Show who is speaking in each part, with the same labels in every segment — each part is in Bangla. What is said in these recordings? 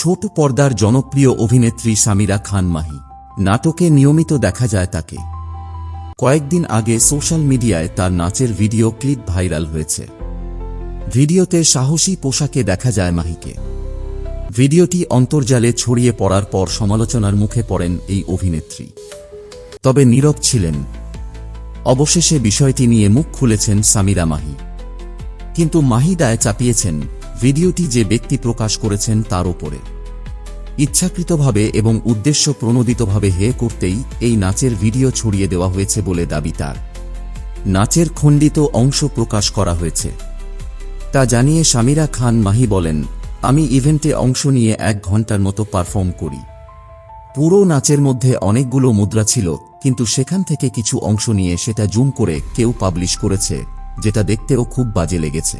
Speaker 1: ছোট পর্দার জনপ্রিয় অভিনেত্রী সামিরা খান মাহি। নাটকে নিয়মিত দেখা যায় তাকে। কয়েকদিন আগে সোশ্যাল মিডিয়ায় তার নাচের ভিডিও ক্লিপ ভাইরাল হয়েছে। ভিডিওতে সাহসী পোশাকে দেখা যায় মাহিকে। ভিডিওটি অন্তর্জালে ছড়িয়ে পড়ার পর সমালোচনার মুখে পড়েন এই অভিনেত্রী। তবে নীরব ছিলেন। অবশেষে বিষয়টি নিয়ে মুখ খুলেছেন সামিরা মাহি। কিন্তু মাহি দায় চাপিয়েছেন ভিডিওটি যে ব্যক্তি প্রকাশ করেছেন তার ওপরে ইচ্ছাকৃতভাবে এবং উদ্দেশ্য প্রণোদিতভাবে হে করতেই এই নাচের ভিডিও ছড়িয়ে দেওয়া হয়েছে বলে দাবি তার। নাচের খণ্ডিত অংশ প্রকাশ করা হয়েছে। তা জানিয়ে সামিরা খান মাহি বলেন, আমি ইভেন্টে অংশ নিয়ে এক ঘণ্টার মতো পারফর্ম করি। পুরো নাচের মধ্যে অনেকগুলো মুদ্রা ছিল, কিন্তু সেখান থেকে কিছু অংশ নিয়ে সেটা জুম করে কেউ পাবলিশ করেছে, যেটা দেখতেও খুব বাজে লেগেছে।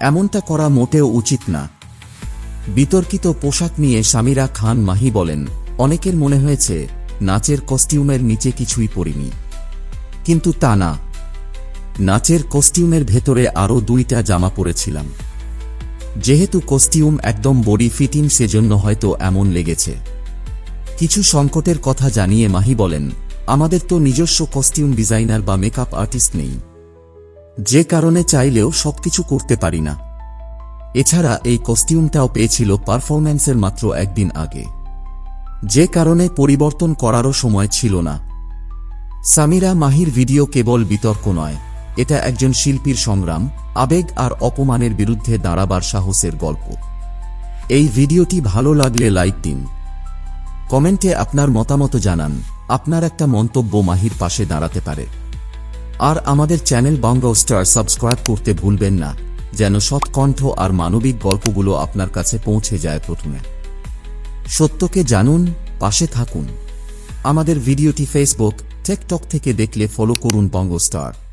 Speaker 1: এমনটা করা মোটেও উচিত না। বিতর্কিত পোশাক নিয়ে সামিরা খান মাহি বলেন, অনেকের মনে হয়েছে, নাচের কস্টিউমের নিচে কিছুই পরিনি কিন্তু তা না। নাচের কস্টিউমের ভেতরে আরও দুইটা জামা পরেছিলাম। যেহেতু কস্টিউম একদম বডি ফিটিং সেজন্য হয়তো এমন লেগেছে। কিছু সংকটের কথা জানিয়ে মাহি বলেন, আমাদের তো নিজস্ব কস্টিউম ডিজাইনার বা মেকআপ আর্টিস্ট নেই। যে কারণে চাইলেও সবকিছু করতে পারি না। এছাড়া এই কস্টিউমটাও পেয়েছিল পারফরম্যান্সের মাত্র একদিন আগে। যে কারণে পরিবর্তন করারও সময় ছিল না। সামিরা মাহির ভিডিও কেবল বিতর্ক নয়, এটা একজন শিল্পীর সংগ্রাম, আবেগ আর অপমানের বিরুদ্ধে দাঁড়াবার সাহসের গল্প। এই ভিডিওটি ভালো লাগলে লাইক দিন। কমেন্টে আপনার মতামত জানান, আপনার একটা মন্তব্য মাহির পাশে দাঁড়াতে পারে। আর আমাদের চ্যানেল বাংলা স্টার সাবস্ক্রাইব করতে ভুলবেন না, যেন সৎকণ্ঠ আর মানবিক গল্পগুলো আপনার কাছে পৌঁছে যায় প্রথমে। সত্যকে জানুন, পাশে থাকুন। আমাদের ভিডিওটি ফেসবুক টেকটক থেকে দেখলে ফলো করুন বঙ্গ স্টার।